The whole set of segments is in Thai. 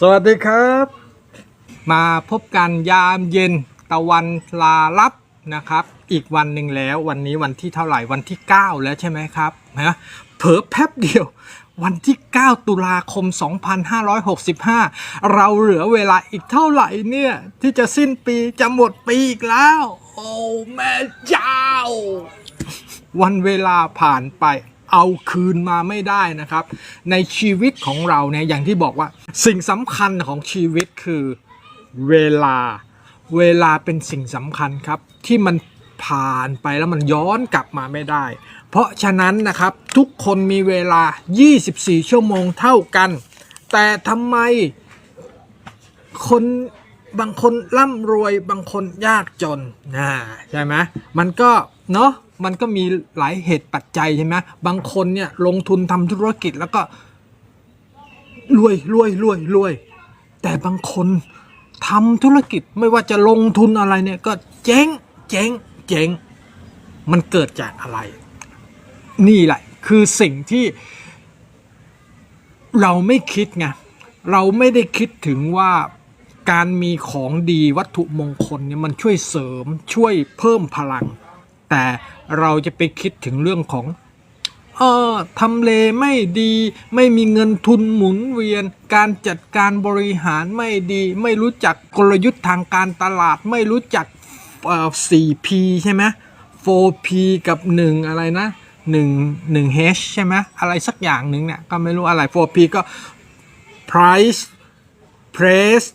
สวัสดีครับ มาพบกันยามเย็นตะวันลาลับนะครับ อีกวันหนึ่งแล้ววันนี้วันที่เท่าไหร่วันที่ 9 แล้วใช่ไหมครับนะเผลอแป๊บเดียว วันที่ 9 ตุลาคม 2565 เราเหลือเวลาอีกเท่าไหร่เนี่ย ที่จะสิ้นปีจะหมดปีอีกแล้ว โอ้แม่เจ้า วันเวลาผ่านไป เอาคืนมาไม่ได้นะครับ ในชีวิตของเราเนี่ยอย่างที่บอกว่าสิ่งสำคัญของชีวิตคือเวลา เวลาเป็นสิ่งสำคัญครับ ที่มันผ่านไปแล้วมันย้อนกลับมาไม่ได้ เพราะฉะนั้นนะครับทุกคนมีเวลา 24 ชั่วโมงเท่ากัน แต่ทำไมคนบางคนร่ำรวยบางคนยากจนนะใช่ไหมมันก็เนาะ มันก็มีหลายเหตุปัจจัยใช่ไหมบางคนเนี่ยลงทุนทำธุรกิจแล้วก็รวยรวยรวยรวย แต่บางคนทำธุรกิจไม่ว่าจะลงทุนอะไรเนี่ยก็เจ๊งเจ๊งเจ๊งมันเกิดจากอะไร นี่แหละคือสิ่งที่เราไม่คิดไงเราไม่ได้คิดถึงว่าการมีของดีวัตถุมงคลเนี่ยมันช่วยเสริมช่วยเพิ่มพลัง แต่ เราจะไปคิดถึงเรื่องของเออทำเลไม่ดี ไม่มีเงินทุนหมุนเวียน การจัดการบริหารไม่ดี ไม่รู้จักกลยุทธ์ทางการตลาด ไม่รู้จักเอ่อ 4P ใช่ไหม 4P กับ 1 อะไรนะ 1 1 H ใช่ไหมอะไรสักอย่างหนึ่งเนี่ย ก็ไม่รู้อะไร 4P ก็ price price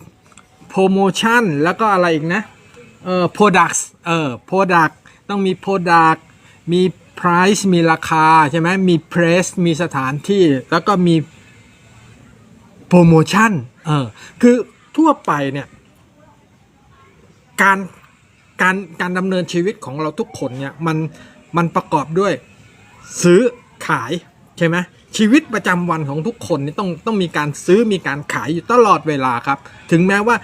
promotion แล้วก็อะไรอีกนะ เออ products เออ product ต้องมี product มี price มีราคาใช่ไหมมี place มีสถานที่แล้วก็มี promotion เออคือทั่วไปเนี่ยการการการดำเนินชีวิตของเราทุกคนเนี่ยมันมันประกอบด้วยซื้อขายใช่ไหมชีวิตประจำวันของทุกคนนี่ต้องต้องมีการซื้อมีการขายอยู่ตลอดเวลาครับ ถึงแม้ว่า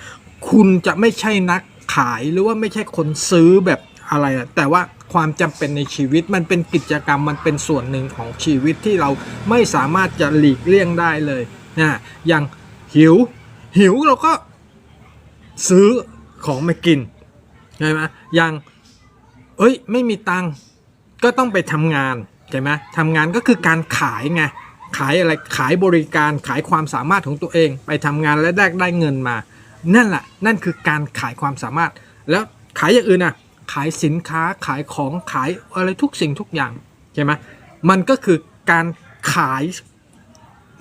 คุณจะไม่ใช่นักขายหรือว่าไม่ใช่คนซื้อแบบอะไรนะแต่ว่า ความจำเป็นในชีวิต มันเป็นกิจกรรมมันเป็นส่วนหนึ่งของชีวิตที่เราไม่สามารถจะหลีกเลี่ยงได้เลยนะอย่างหิว หิวเราก็ซื้อของมากินใช่ไหมอย่างเอ้ยไม่มีตังก็ต้องไปทำงานใช่ไหมทำงานก็คือการขายไงขายอะไรขายบริการขายความสามารถของตัวเอง ไปทำงานและได้ได้เงินมา นั่นแหละนั่นคือการขายความสามารถแล้วขายอย่างอื่นอะ ขายสินค้าขายของขายอะไรทุกสิ่งทุกอย่าง ใช่ไหมมันก็คือการขาย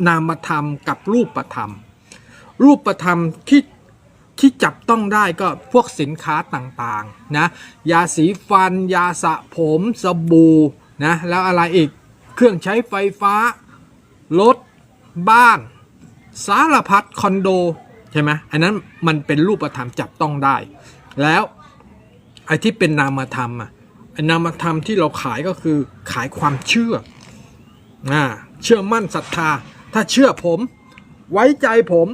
นามธรรมกับรูปธรรม รูปธรรมที่ที่จับต้องได้ก็พวกสินค้าต่างๆนะยาสีฟัน ยาสระผมสบู่นะแล้วอะไรอีกเครื่องใช้ไฟฟ้า รถ บ้าน สารพัดคอนโด ใช่ไหมอันนั้นมันเป็นรูปธรรมจับต้องได้ แล้ว ไอ้ที่เป็นนามธรรมอะไอ้นามธรรมที่เราขายก็คือขายความเชื่ออ่าเชื่อมั่นศรัทธา ถ้าเชื่อผม ไว้ใจผม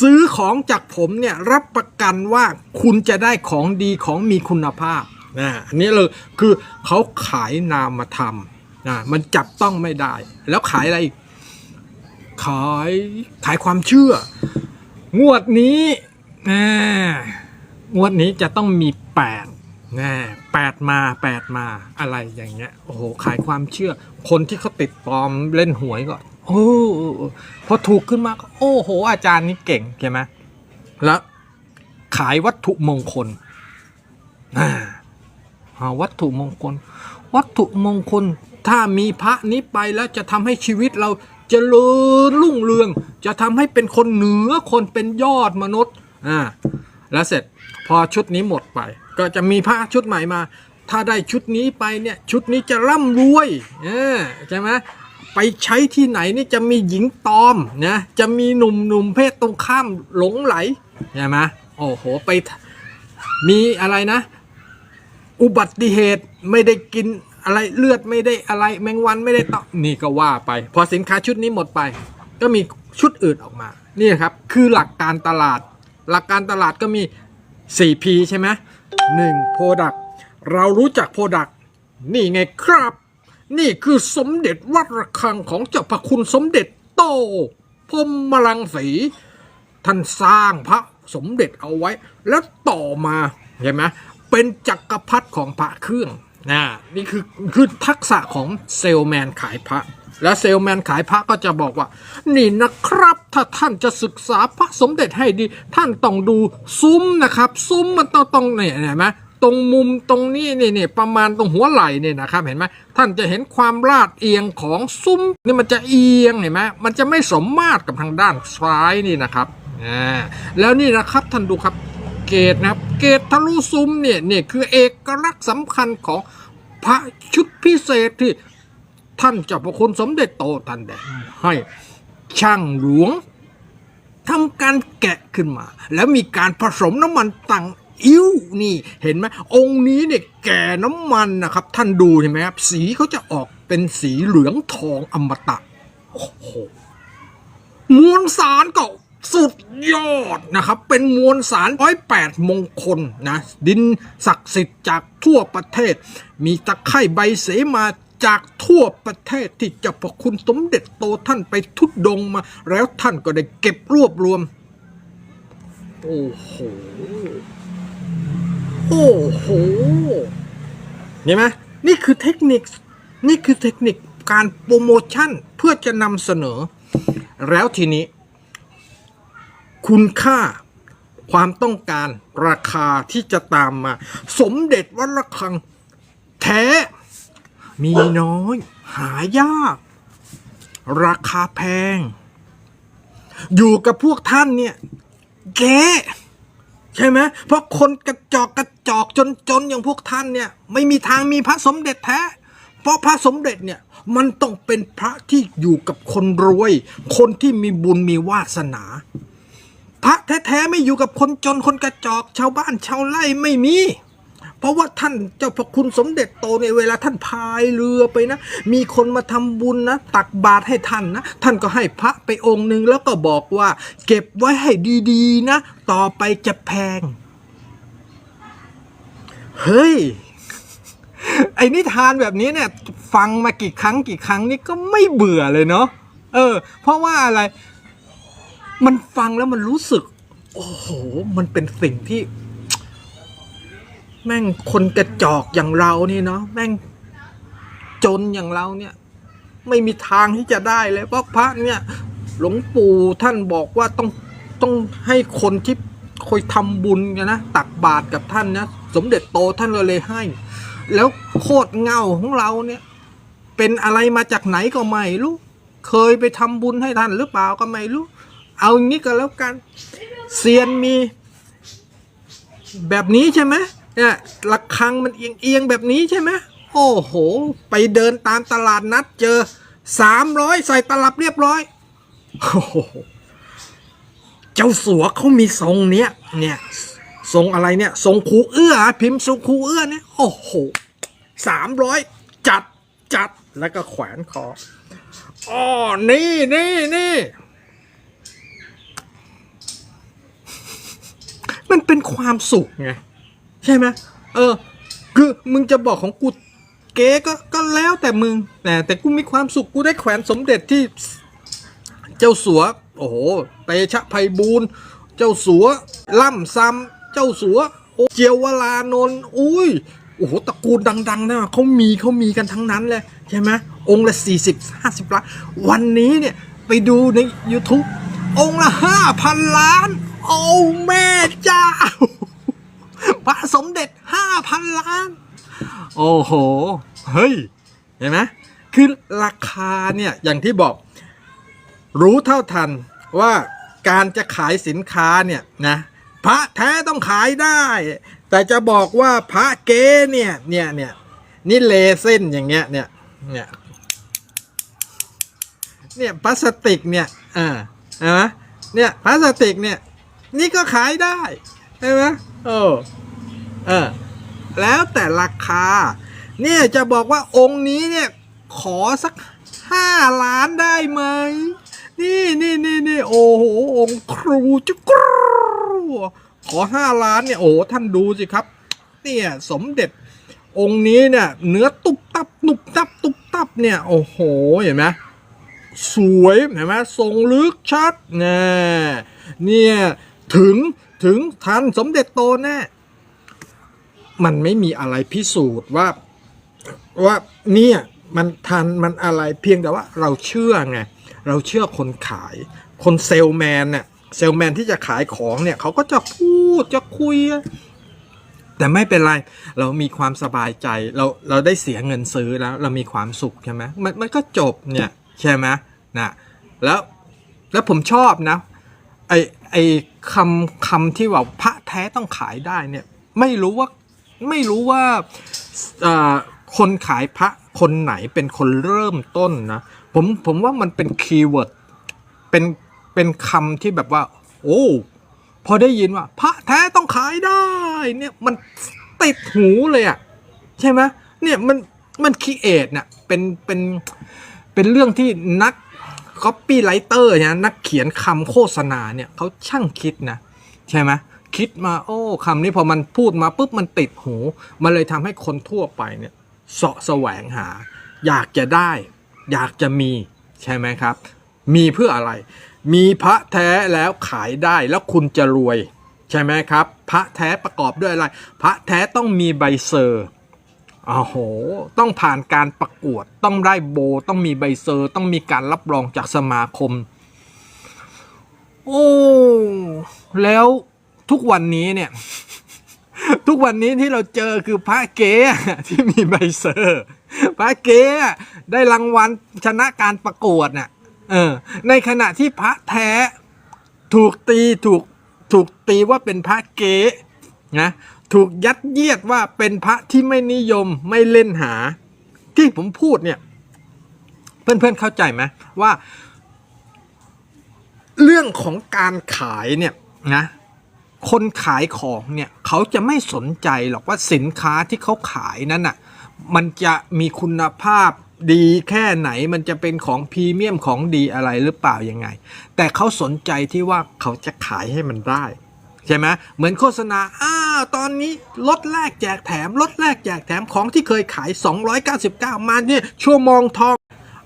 ซื้อของจากผมเนี่ยรับประกันว่าคุณจะได้ของดีของมีคุณภาพนะอันนี้เลยคือเขาขายนามธรรมนะมันจับต้องไม่ได้ แล้วขายอะไรอีกขายขายความเชื่องวดนี้นะ งวดนี้จะต้องมีแปดนะแปดมาแปดมาอะไรอย่างเงี้ยโอ้โหขายความเชื่อ คนที่เขาติดปลอมเล่นหวยก็โอ้พอถูกขึ้นมาก็โอ้โห อาจารย์นี่เก่งใช่ไหมแล้วขายวัตถุมงคลอ่าวัตถุมงคล วัตถุมงคล ถ้ามีพระนี้ไปแล้วจะทำให้ชีวิตเราเจริญรุ่งเรือง จะทำให้เป็นคนเหนือคนเป็นยอดมนุษย์อ่า แล้วเสร็จพอชุดนี้หมดไป ก็จะมีพระชุดใหม่มา ถ้าได้ชุดนี้ไปเนี่ยชุดนี้จะร่ำรวยเออใช่ไหมไปใช้ที่ไหนนี่จะมีหญิงตอมนะจะมีหนุ่มหนุ่มเพศตรงข้ามหลงไหลใช่ไหมโอ้โหไปมีอะไรนะ อุบัติเหตุไม่ได้กินอะไรเลือดไม่ได้อะไรแมงวันไม่ได้ต่อนี่ก็ว่าไป พอสินค้าชุดนี้หมดไป ก็มีชุดอื่นออกมา นี่ครับคือหลักการตลาด หลักการตลาดก็มี 4P ใช่ไหมหนึ่ง Product เรารู้จัก Product นี่ไงครับ นี่คือสมเด็จวัดระฆังของเจ้าพระคุณสมเด็จโตพรหมลังสีท่านสร้างพระสมเด็จเอาไว้ แล้วต่อมาเห็นไหมเป็นจักรพรรดิของพระเครื่องนะนี่คือคือทักษะของเซลแมนขายพระ และเซลแมนขายพระก็จะบอกว่า นี่นะครับ ถ้าท่านจะศึกษาพระสมเด็จให้ดี ท่านต้องดูซุ้มนะครับ ซุ้มมันต้องต้องเนี่ยเห็นไหมตรงมุมตรงนี้นี่นี่ประมาณตรงหัวไหล่เนี่ยนะครับเห็นไหมท่านจะเห็นความลาดเอียงของซุ้มนี่มันจะเอียงเห็นไหมมันจะไม่สมมาตรกับทางด้านซ้ายนี่นะครับอ่าแล้วนี่นะครับท่านดูครับเกตนะครับเกตทะลุซุ้มเนี่ยเนี่ยคือเอกลักษณ์สำคัญของพระชุดพิเศษที่ ท่านเจ้าพระคุณสมเด็จโตท่านได้ให้ช่างหลวงทำการแกะขึ้นมา แล้วมีการผสมน้ำมันตังอิ้วนี่เห็นไหมองค์นี้เนี่ยแก่น้ำมันนะครับ ท่านดูเห็นไหมครับ สีเขาจะออกเป็นสีเหลืองทองอมตะโอ้โหมวลสารก็สุดยอดนะครับ เป็นมวลสารร้อยแปดมงคลนะ ดินศักดิ์สิทธิ์จากทั่วประเทศ มีตะไคร่ใบเสมา จากทั่วประเทศที่เจ้าพระคุณสมเด็จโตท่านไปทุดดงมา แล้วท่านก็ได้เก็บรวบรวม โอ้โห โอ้โหเห็นไหมนี่คือเทคนิค นี่คือเทคนิคการโปรโมชั่นเพื่อจะนำเสนอ แล้วทีนี้ คุณค่าความต้องการราคาที่จะตามมา สมเด็จวัดระฆังแท้ มีน้อย หายาก ราคาแพง อยู่กับพวกท่านเนี่ยแกใช่ไหมเพราะคนกระจอกกระจอกจนจนอย่างพวกท่านเนี่ย ไม่มีทางมีพระสมเด็จแท้ เพราะพระสมเด็จเนี่ยมันต้องเป็นพระที่อยู่กับคนรวย คนที่มีบุญมีวาสนา พระแท้ๆไม่อยู่กับคนจนคนกระจอก ชาวบ้านชาวไร่ไม่มี เพราะว่าท่านเจ้าพระคุณสมเด็จโตในยเวลาท่านพายเรือไปนะ มีคนมาทำบุญนะ ตักบาตรให้ท่านนะ ท่านก็ให้พระไปองค์หนึ่งแล้วก็บอกว่า เก็บไว้ให้ดีๆนะ ต่อไปจะแพง เฮ้ยไอ้นิทานแบบนี้เนี่ยฟังมากี่ครั้งกี่ครั้งนี่ก็ไม่เบื่อเลยเนาะเออ เพราะว่าอะไร มันฟังแล้วมันรู้สึก โอ้โห มันเป็นสิ่งที่ แม่งคนกระจอกอย่างเรานี่เนาะแม่งจนอย่างเราเนี่ย ไม่มีทางที่จะได้เลยเพราะพระเนี่ยหลวงปู่ท่านบอกว่าต้องต้องให้คนที่คอยทำบุญกันนะตักบาตรกับท่านนะสมเด็จโตท่านเลยให้ แล้วโคตรเงาของเราเนี่ย เป็นอะไรมาจากไหนก็ไม่รู้เคยไปทำบุญให้ท่านหรือเปล่าก็ไม่รู้ เอางี้ก็แล้วกันเซียนมี แบบนี้ใช่ไหม เนี่ยระฆังมันเอียงเอียงๆแบบนี้ใช่ไหมโอ้โห ไปเดินตามตลาดนัดเจอสามร้อยใส่ตลับเรียบร้อยโอ้โหเจ้าสัวเขามีทรงเนี้ยเนี่ยทรงอะไรเนี่ยทรงคูเอื้อพิมพ์ทรงคูเอื้อเนี่ยโอ้โหสามร้อยจัดจัดแล้วก็แขวนคออ๋อนี่นี่นี่มันเป็นความสุขไง ใช่ไหมเออ คือมึงจะบอกของกูเก๋ก็ก็แล้วแต่มึงแต่แต่กูมีความสุขกูได้แขวนสมเด็จที่เจ้าสัว โอ้โหเตชะไพบูลเจ้าสัว ล่ำซ้ำเจ้าสัวโอเจียววลานนท์อุ้ยโอ้โหตระกูลดังๆนะเขามีเขามีกันทั้งนั้นเลยใช่ไหมองค์ละ 40 50 ล้าน วันนี้เนี่ย ไปดูใน YouTube องค์ละ 5,000 ล้าน โอ้แม่เจ้า พระสมเด็จ5,000ล้าน โอ้โห เฮ้ย เห็นไหมคือราคาเนี่ย อย่างที่บอก รู้เท่าทันว่าการจะขายสินค้าเนี่ยนะพระแท้ต้องขายได้ แต่จะบอกว่าพระเก๊เนี่ยเนี่ยเนี่ยนี่เลเส้นอย่างเงี้ยเนี่ยเนี่ยเนี่ยพลาสติกเนี่ยอ่าเห็นไหมเนี่ยพลาสติกเนี่ยนี่ก็ขายได้ใช่ไหม โอ้เออ แล้วแต่ราคา เนี่ยจะบอกว่าองค์นี้เนี่ย ขอสักห้าล้านได้ไหม นี่นี่นี่นี่โอ้โห องค์ครูจุกรูขอห้าล้านเนี่ย โอ้ท่านดูสิครับ เนี่ย สมเด็จองค์นี้เนี่ย เนื้อตุบตับตุบตับตุบตับเนี่ย โอ้โห เห็นไหมสวยเห็นไหมทรงลึกชัดแน่เนี่ย ถึง ถึงทันสมเด็จโตแน่มันไม่มีอะไรพิสูจน์ว่าว่าเนี่ยมันทันมันอะไรเพียงแต่ว่าเราเชื่อไงเราเชื่อคนขาย คนเซลแมนเนี่ยเซลแมนที่จะขายของเนี่ยเขาก็จะพูดจะคุย แต่ไม่เป็นไร เรามีความสบายใจเราเราได้เสียเงินซื้อแล้ว เรามีความสุขใช่ไหมมันมันก็จบเนี่ยใช่ไหมนะแล้วแล้วผมชอบนะไอ ไอ้คำคำที่ว่าพระแท้ต้องขายได้เนี่ยไม่รู้ว่าไม่รู้ว่าคนขายพระคนไหนเป็นคนเริ่มต้นนะผมผมว่ามันเป็นคีย์เวิร์ดเป็นเป็นคำที่แบบว่า โอ้ พอได้ยินว่า พระแท้ต้องขายได้เนี่ยมันติดหูเลยอะใช่ไหมเนี่ยมันมันคิเอทเนี่ยเป็นเป็นเป็นเรื่องที่นัก ก๊อปปี้ไรเตอร์เนี่ยนักเขียนคำโฆษณาเนี่ยเขาช่างคิดนะใช่ไหมคิดมาโอ้คำนี้พอมันพูดมาปุ๊บมันติดหู มันเลยทำให้คนทั่วไปเนี่ยเสาะแสวงหา อยากจะได้ อยากจะมีใช่ไหมครับ มีเพื่ออะไร มีพระแท้แล้วขายได้แล้วคุณจะรวย ใช่ไหมครับ พระแท้ประกอบด้วยอะไร พระแท้ต้องมีใบเซอร์ โอ้โห ต้องผ่านการประกวด ต้องได้โบ ต้องมีใบเซอร์ ต้องมีการรับรองจากสมาคม โอ้ แล้วทุกวันนี้เนี่ย ทุกวันนี้ที่เราเจอคือพระเก๊อะที่มีใบเซอร์ พระเก๊อะได้รางวัลชนะการประกวดน่ะ เออ ในขณะที่พระแท้ถูกตีถูกถูกตีว่าเป็นพระเก๊นะ ถูกยัดเยียดว่าเป็นพระที่ไม่นิยมไม่เล่นหา ที่ผมพูดเนี่ย เพื่อนๆเข้าใจไหมว่า เรื่องของการขายเนี่ยนะคนขายของเนี่ยเขาจะไม่สนใจหรอกว่าสินค้าที่เขาขายนั้นน่ะมันจะมีคุณภาพดีแค่ไหนมันจะเป็นของพรีเมียมของดีอะไรหรือเปล่ายังไง แต่เขาสนใจที่ว่าเขาจะขายให้มันได้ ใช่ไหมเหมือนโฆษณาอ้าตอนนี้ลดแรกแจกแถมลดแรกแจกแถมของที่เคยขาย 299 มาเนี่ยชั่วโมงทอง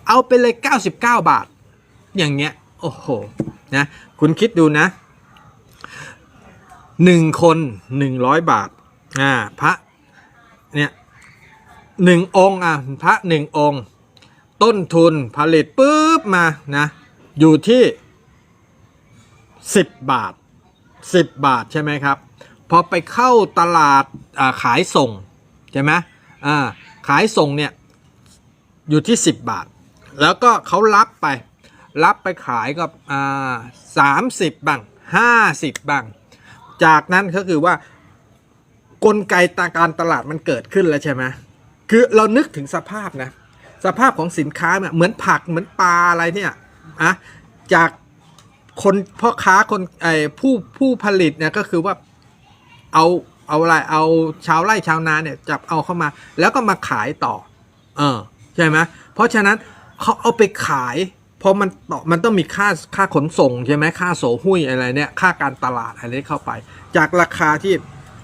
เอาไปเลย 99 บาท อย่างเงี้ยโอ้โหนะคุณคิดดูนะหนึ่งคนหนึ่งร้อยบาทอ่าพระเนี่ยหนึ่งองค์อะพระหนึ่งองค์ ต้นทุนผลิตปุ๊บมานะอยู่ที่สิบบาท 10 บาทใช่ไหมครับ พอไปเข้าตลาดาขายส่ง ใช่ไหมขายส่งเนี่ยอยู่ที่ 10 บาท แล้วก็เขารับไป รับไปขายกับสามสิบบ้างห้าสิบบ้างจากนั้นก็คือว่ากลไกตาการตลาดมันเกิดขึ้นแล้วใช่ไหมคือเรานึกถึงสภาพนะ สภาพของสินค้าเนี่ยเหมือนผักเหมือนปลาอะไรเนี่ยอะจาก คนพ่อค้าคนไอ้ผู้ผู้ผลิตเนี่ยก็คือว่าเอาเอาอะไรเอาชาวไร่ชาวนาเนี่ยจับเอาเข้ามา แล้วก็มาขายต่อ เออใช่ไหมเพราะฉะนั้นเขาเอาไปขายพอมันต่อมันต้องมีค่าค่าขนส่งใช่ไหมค่าโสหุ้ยอะไรเนี่ยค่าการตลาดอะไรเข้าไป จากราคาที่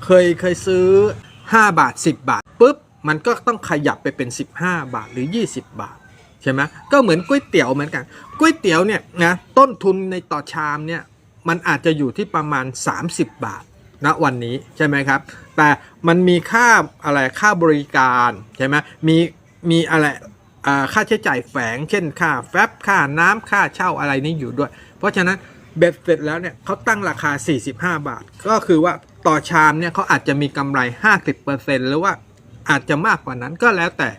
เคยเคยซื้อ 5 บาท 10 บาทปุ๊บมันก็ต้องขยับไปเป็น 15 บาทหรือ 20 บาท ใช่ไหมก็เหมือนก๋วยเตี๋ยวเหมือนกันก๋วยเตี๋ยวเนี่ยนะต้นทุนในต่อชามเนี่ยมันอาจจะอยู่ที่ประมาณ 30 บาทณวันนี้ใช่ไหมครับ แต่มันมีค่าอะไรค่าบริการใช่ไหมมีมีอะไรค่าใช้จ่ายแฝง เช่นค่าแฟบค่าน้ำค่าเช่าอะไรนี่อยู่ด้วย เพราะฉะนั้นเบ็ดเสร็จแล้วเนี่ยเขาตั้งราคา 45 บาท ก็คือว่าต่อชามเนี่ยเขาอาจจะมีกำไร 50%หรือว่าอาจจะมากกว่านั้นก็แล้วแต่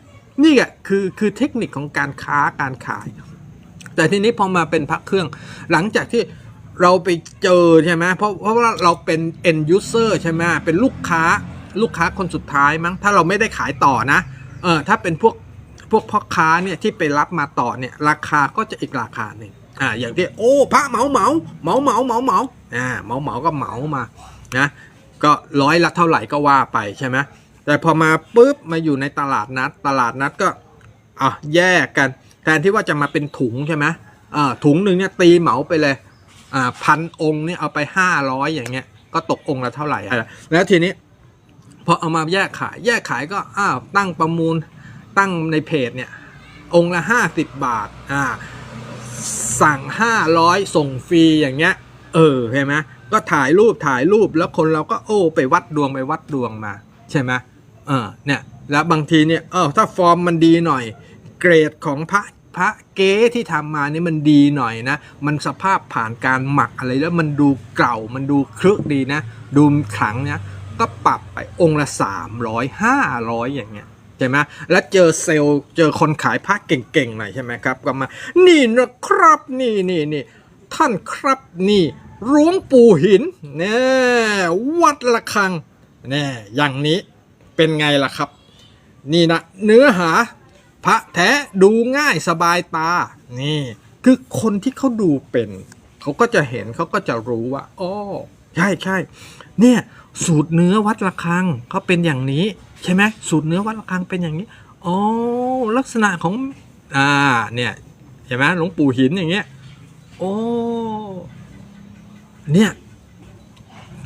นี่แหละคือคือเทคนิคของการค้าการขาย แต่ทีนี้พอมาเป็นพระเครื่อง หลังจากที่เราไปเจอใช่ไหมเพราะเพราะว่าเราเป็น end user ใช่ไหมเป็นลูกค้าลูกค้าคนสุดท้ายมั้งถ้าเราไม่ได้ขายต่อนะเออถ้าเป็นพวกพวกพ่อค้าเนี่ยที่ไปรับมาต่อเนี่ยราคาก็จะอีกราคาหนึ่งอ่าอย่างที่โอ้พระเหมาเหมาเหมาเหมาเหมาเหมาอ่าเหมาเหมาก็เหมามานะก็ร้อยละเท่าไหร่ก็ว่าไปใช่ไหม แต่พอมาปุ๊บมาอยู่ในตลาดนัด ตลาดนัดก็อะแยกกันแทนที่ว่าจะมาเป็นถุงใช่ไหมอ่าถุงหนึ่งเนี่ยตีเหมาไปเลยอ่าพันองค์เนี่ยเอาไปห้าร้อยอย่างเงี้ยก็ตกองค์ละเท่าไหร่อะแล้วทีนี้พอเอามาแยกขาย แยกขายก็อ้าวตั้งประมูลตั้งในเพจเนี่ยองค์ละห้าสิบบาทอ่าสั่งห้าร้อยส่งฟรีอย่างเงี้ยเออเห็นไหมก็ถ่ายรูปถ่ายรูปแล้วคนเราก็โอ้ไปวัดดวงไปวัดดวงมา ใช่ไหม เออเนี่ยแล้วบางทีเนี่ยเออถ้าฟอร์มมันดีหน่อย เกรดของพระพระเก๊ที่ทำมานี่มันดีหน่อยนะ มันสภาพผ่านการหมักอะไรแล้วมันดูเก่ามันดูครึกดีนะ ดูขลังนะก็ปรับไปองค์ละ 300 500 อย่างเงี้ยใช่ไหมแล้วเจอเซลล์เจอคนขายพระเก่งๆหน่อยใช่ไหมครับ ก็มา นี่นะครับนี่นี่นี่ท่านครับนี่หลวงปู่หินเนี่ยวัดละคังเนี่ยอย่างนี้ เป็นไงล่ะครับ นี่นะเนื้อหาพระแท้ดูง่ายสบายตา นี่ คือคนที่เขาดูเป็น เขาก็จะเห็นเขาก็จะรู้ว่าอ๋อใช่ใช่เนี่ยสูตรเนื้อวัดระฆังเขาเป็นอย่างนี้ ใช่ไหมสูตรเนื้อวัดระฆังเป็นอย่างนี้อ๋อลักษณะของอ่าเนี่ยเห็นไหมหลวงปู่หินอย่างเงี้ยโอ้เนี่ย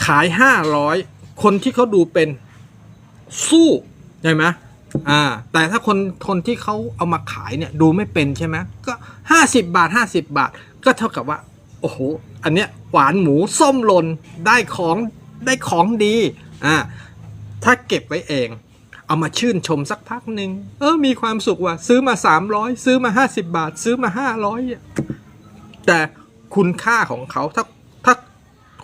ขายห้าร้อยคนที่เขาดูเป็น สู้ใช่ไหมอ่าแต่ถ้าคนคนที่เขาเอามาขายเนี่ยดูไม่เป็นใช่ไหมก็ห้าสิบบาทห้าสิบบาท ก็เท่ากับว่า โอ้โห อันเนี้ยหวานหมูส้มหล่นได้ของได้ของดีอ่าถ้าเก็บไว้เอง เอามาชื่นชมสักพักหนึ่งเออมีความสุขว่ะซื้อมา 300 ซื้อมา 50 บาท ซื้อมา 500อะแต่คุณค่าของเขาถ้าถ้า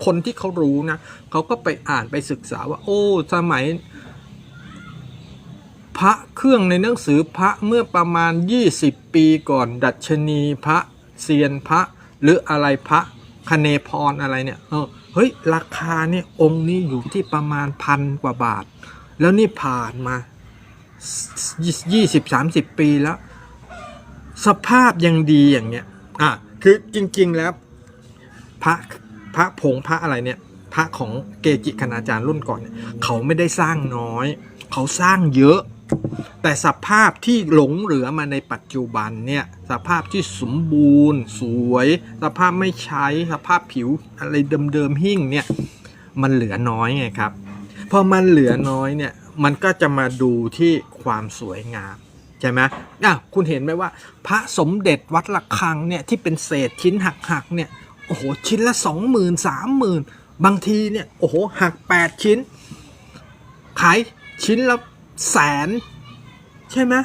คนที่เขารู้นะเขาก็ไปอ่านไปศึกษาว่า โอ้ สมัย พระเครื่องในหนังสือพระเมื่อประมาณ 20 ปีก่อน ดัชนีพระเซียนพระ หรืออะไรพระคเนพรอะไรเนี่ยเออเฮ้ยราคาเนี่ยองค์นี้อยู่ที่ประมาณพันกว่าบาท แล้วนี่ผ่านมา 20-30 ปีแล้ว สภาพยังดีอย่างเงี้ยอะคือจริง ๆ แล้วพระพระผงพระอะไรเนี่ยพระของเกจิคณาจารย์รุ่นก่อนเนี่ยเขาไม่ได้สร้างน้อย เขาสร้างเยอะ แต่สภาพที่หลงเหลือมาในปัจจุบันเนี่ยสภาพที่สมบูรณ์ สวย สภาพไม่ใช้สภาพผิวอะไรเดิมๆหิ่งเนี่ยมันเหลือน้อยไงครับพอมันเหลือน้อยเนี่ยมันก็จะมาดูที่ความสวยงามใช่ไหมอะคุณเห็นไหมว่า พระสมเด็จวัดละคังเนี่ยที่เป็นเศษชิ้นหักๆเนี่ยโอ้โหชิ้นละสองหมื่นสามหมื่นบางทีเนี่ยโอ้โหหักแปดชิ้น ขายชิ้นละแสน ใช่ไหม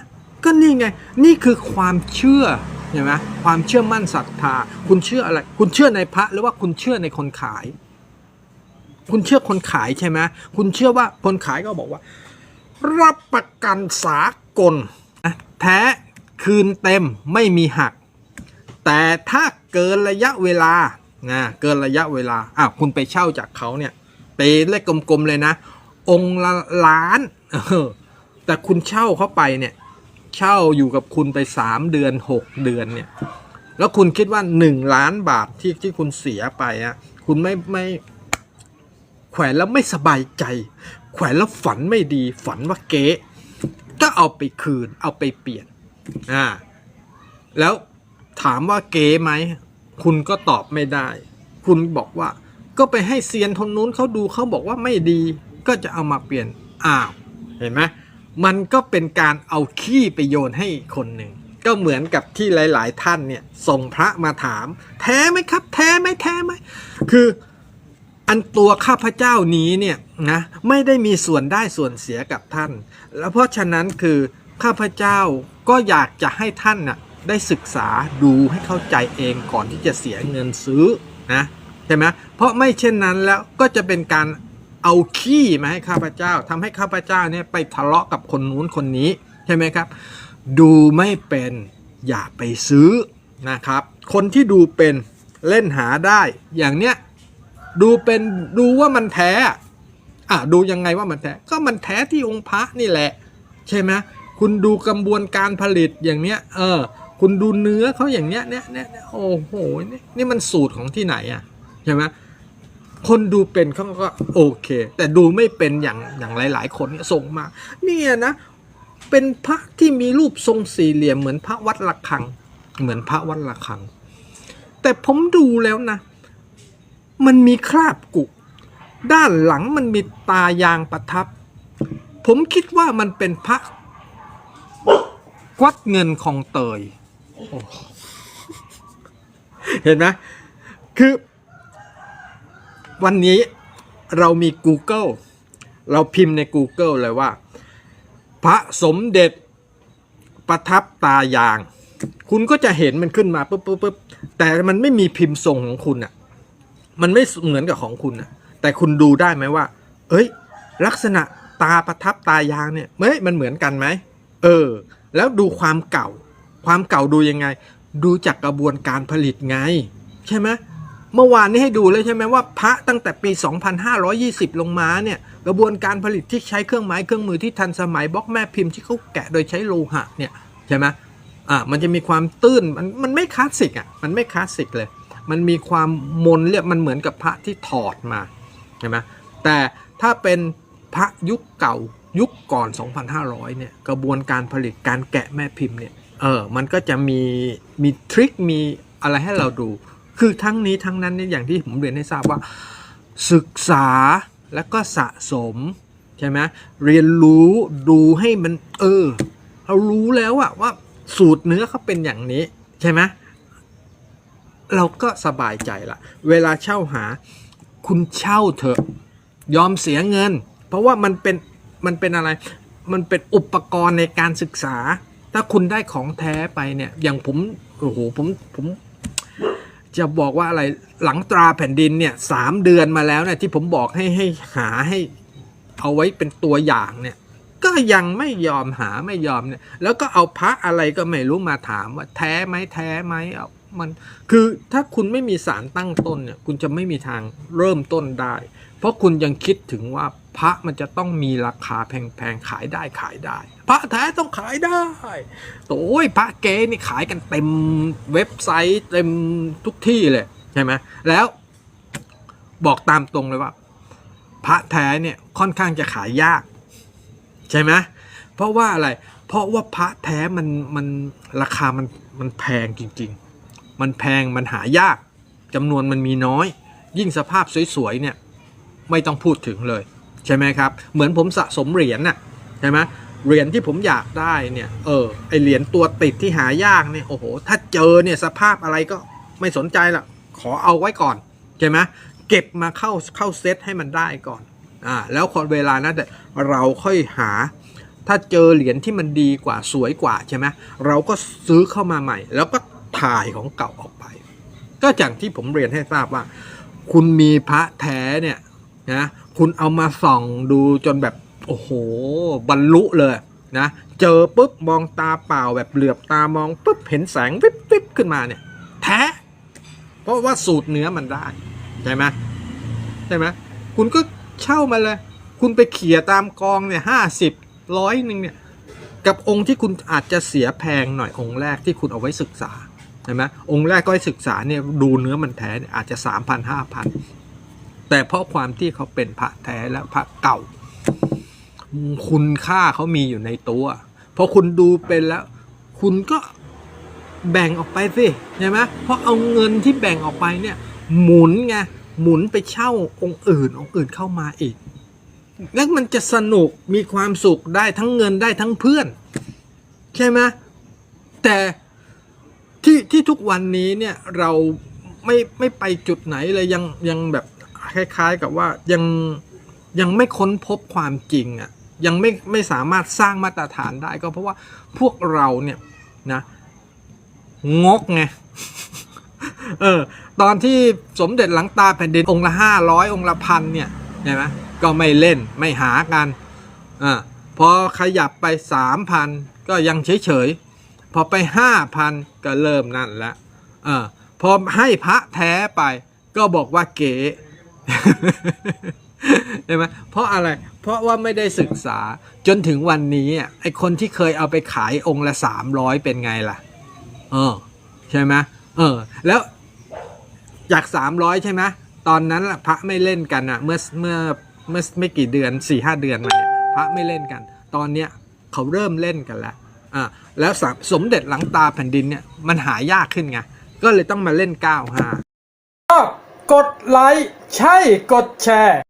ก็นี่ไง นี่คือความเชื่อใช่ไหมความเชื่อมั่นศรัทธา คุณเชื่ออะไร คุณเชื่อในพระหรือว่าคุณเชื่อในคนขาย คุณเชื่อคนขายใช่ไหมคุณเชื่อว่าคนขายก็บอกว่า รับประกันสากลนะแท้คืนเต็มไม่มีหัก แต่ถ้าเกินระยะเวลานะเกินระยะเวลาอ้าวคุณไปเช่าจากเขาเนี่ยไปเลขกลมๆเลยนะ องค์ละล้านเออ แต่คุณเช่าเขาไปเนี่ย เช่าอยู่กับคุณไปสามเดือนหกเดือนเนี่ย แล้วคุณคิดว่าหนึ่งล้านบาทที่ที่คุณเสียไปอะคุณไม่ไม่แขวนแล้วไม่สบายใจ แขวนแล้วฝันไม่ดี ฝันว่าเก๊ก็เอาไปคืน เอาไปเปลี่ยนอ่าแล้วถามว่าเก๊ไหม คุณก็ตอบไม่ได้ คุณบอกว่า ก็ไปให้เซียนทนนู้นเขาดูเขาบอกว่าไม่ดี ก็จะเอามาเปลี่ยนอ้าวเห็นไหม มันก็เป็นการเอาขี้ไปโยนให้คนหนึ่ง ก็เหมือนกับที่หลาย ๆ ท่านเนี่ยส่งพระมาถาม แท้ไหมครับ แท้ไหมแท้ไหมคืออันตัวข้าพเจ้านี้เนี่ยนะไม่ได้มีส่วนได้ส่วนเสียกับท่าน แล้วเพราะฉะนั้นคือข้าพเจ้าก็อยากจะให้ท่านน่ะได้ศึกษาดูให้เข้าใจเองก่อนที่จะเสียเงินซื้อนะใช่ไหมเพราะไม่เช่นนั้นแล้วก็จะเป็นการ เอาขี้มาให้ข้าพเจ้าทำให้ข้าพเจ้าเนี่ยไปทะเลาะกับคนนู้นคนนี้ใช่ไหมครับ ดูไม่เป็นอย่าไปซื้อนะครับ คนที่ดูเป็นเล่นหาได้อย่างเนี้ยดูเป็นดูว่ามันแท้อะดูยังไงว่ามันแท้ก็มันแท้ที่องค์พระนี่แหละ ใช่ไหมคุณดูกระบวนการผลิตอย่างเนี้ยเออคุณดูเนื้อเขาอย่างเนี้ยเนี้ยเนี้ยเนี้ยโอ้โหนี่นี่มันสูตรของที่ไหนอะใช่ไหม คนดูเป็นเขาก็โอเค แต่ดูไม่เป็นอย่างอย่างหลาย ๆ คนเนี่ยส่งมา เนี่ยนะ เป็นพระที่มีรูปทรงสี่เหลี่ยมเหมือนพระวัดระฆัง เหมือนพระวัดระฆัง แต่ผมดูแล้วนะ มันมีคราบกุ ด้านหลังมันมีตายางประทับ ผมคิดว่ามันเป็นพระกวัดเงินของเตย เห็นไหมคือ วันนี้เรามี Google เราพิมพ์ใน Google เลยว่า พระสมเด็จประทับตายาง คุณก็จะเห็นมันขึ้นมาปุ๊บปุ๊บปุ๊บแต่มันไม่มีพิมพ์ทรงของคุณอะ่ะมันไม่เหมือนกับของคุณอะ่ะแต่คุณดูได้ไหมว่า เอ้ย ลักษณะตาประทับตายางเนี่ยเฮ้ยมันเหมือนกันไหมเออ แล้วดูความเก่า ความเก่าดูยังไง ดูจากกระบวนการผลิตไง ใช่ไหม เมื่อวานนี้ให้ดูเลยใช่ไหมว่าพระตั้งแต่ปี 2520 ลงมาเนี่ยกระบวนการผลิตที่ใช้เครื่องไม้เครื่องมือที่ทันสมัยบล็อกแม่พิมพ์ที่เขาแกะโดยใช้โลหะเนี่ยใช่ไหมอ่ามันจะมีความตื้นมันมันไม่คลาสสิกอะมันไม่คลาสสิกเลย มันมีความมนเรียกมันเหมือนกับพระที่ถอดมาใช่ไหมแต่ถ้าเป็นพระยุคเก่ายุคก่อน 2,500 เนี่ยกระบวนการผลิตการแกะแม่พิมพ์เนี่ยเออมันก็จะมีมีทริคมีอะไรให้เราดู คือทั้งนี้ทั้งนั้นเนี่ยอย่างที่ผมเรียนให้ทราบว่า ศึกษาแล้วก็สะสมใช่ไหมเรียนรู้ดูให้มันเออเรารู้แล้วอะว่าสูตรเนื้อเขาเป็นอย่างนี้ใช่ไหมเราก็สบายใจละเวลาเช่าหาคุณเช่าเถอะยอมเสียเงิน เพราะว่ามันเป็นมันเป็นอะไร มันเป็นอุปกรณ์ในการศึกษา ถ้าคุณได้ของแท้ไปเนี่ย อย่างผมโอ้โหผมผม จะบอกว่าอะไรหลังตราแผ่นดินเนี่ยสามเดือนมาแล้วเนี่ยที่ผมบอกให้ให้หาให้เอาไว้เป็นตัวอย่างเนี่ยก็ยังไม่ยอมหาไม่ยอมเนี่ยแล้วก็เอาพระอะไรก็ไม่รู้มาถามว่าแท้ไหมแท้ไหมเอามันคือถ้าคุณไม่มีสารตั้งต้นเนี่ยคุณจะไม่มีทางเริ่มต้นได้ ราะคุณยังคิดถึงว่าพระมันจะต้องมีราคาแพงๆขายได้ขายได้ พระแท้ต้องขายได้โอ้ยพระเก๊นี่ขายกันเต็มเว็บไซต์เต็มทุกที่เลยใช่ไหมแล้วบอกตามตรงเลยว่า พระแท้เนี่ยค่อนข้างจะขายยาก ใช่ไหมเพราะว่าอะไร เพราะว่าพระแท้มันมันราคามันมันแพงจริง ๆ มันแพงมันหายากจำนวนมันมีน้อย ยิ่งสภาพสวยๆเนี่ย ไม่ต้องพูดถึงเลย ใช่ไหมครับ เหมือนผมสะสมเหรียญน่ะใช่ไหมเหรียญที่ผมอยากได้เนี่ยเออไอเหรียญตัวติดที่หายากเนี่ยโอ้โห ถ้าเจอเนี่ยสภาพอะไรก็ไม่สนใจละขอเอาไว้ก่อนใช่ไหมเก็บมาเข้าเข้าเซตให้มันได้ก่อนอ่าแล้วคนเวลานั้นเราค่อยหา ถ้าเจอเหรียญที่มันดีกว่าสวยกว่าใช่ไหมเราก็ซื้อเข้ามาใหม่ แล้วก็ถ่ายของเก่าออกไป ก็อย่างที่ผมเรียนให้ทราบว่า คุณมีพระแท้เนี่ย นะ คุณเอามาส่องดูจนแบบโอ้โห บรรลุเลยนะ เจอปุ๊บมองตาเปล่าแบบเหลือบตามองปุ๊บเห็นแสงวิบวิบขึ้นมาเนี่ย แท้ เพราะว่าสูตรเนื้อมันได้ใช่ไหมใช่ไหมคุณก็เช่ามาเลย คุณไปเขี่ยตามกองเนี่ยห้าสิบร้อยหนึ่งเนี่ยกับองค์ที่คุณอาจจะเสียแพงหน่อยองค์แรกที่คุณเอาไว้ศึกษาใช่ไหมองค์แรกก็ให้ศึกษาเนี่ยดูเนื้อมันแท้เนี่ยอาจจะสามพันห้าพัน แต่เพราะความที่เขาเป็นพระแท้และพระเก่า คุณค่าเขามีอยู่ในตัวพอคุณดูเป็นแล้ว คุณก็แบ่งออกไปสิใช่ไหมเพราะเอาเงินที่แบ่งออกไปเนี่ย หมุนไงหมุนไปเช่าองค์อื่น องค์อื่นเข้ามาอีก แล้วมันจะสนุกมีความสุขได้ทั้งเงินได้ทั้งเพื่อน ใช่ไหมแต่ที่ที่ทุกวันนี้เนี่ยเราไม่ไม่ไปจุดไหนเลยยังยังแบบ คล้ายๆกับว่ายังยังไม่ค้นพบความจริงอะ่ะยังไม่ไม่สามารถสร้างมาตรฐานได้ก็เพราะว่าพวกเราเนี่ยนะงกไงเออตอนที่สมเด็จหลังตาแผ่นดินองค์ละห้าร้อยองค์ละพันเนี่ยใช่ไหมก็ไม่เล่นไม่หากันอ่าพอขยับไปสามพันก็ยังเฉยเฉยๆพอไปห้าพันก็เริ่มนั่นละเออพอให้พระแท้ไปก็บอกว่าเก๋ ใช่ไหมเพราะอะไร เพราะว่าไม่ได้ศึกษาจนถึงวันนี้อะไอคนที่เคยเอาไปขายองค์ละสามร้อยเป็นไงล่ะ เออ ใช่ไหมเออ แล้วจากสามร้อยใช่ไหมตอนนั้นล่ะพระไม่เล่นกันอะ เมื่อเมื่อเมื่อไม่กี่เดือนสี่ห้าเดือนมาเนี่ยพระไม่เล่นกัน ตอนเนี้ยเขาเริ่มเล่นกันแล้วอ่าแล้วสมสมเด็จหลังตาแผ่นดินเนี่ยมันหายากขึ้นไงก็เลยต้องมาเล่นเก้าห้า กดไลค์ใช่กดแชร์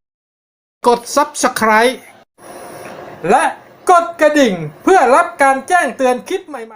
กด Subscribe และกดกระดิ่งเพื่อรับการแจ้งเตือนคลิปใหม่ๆ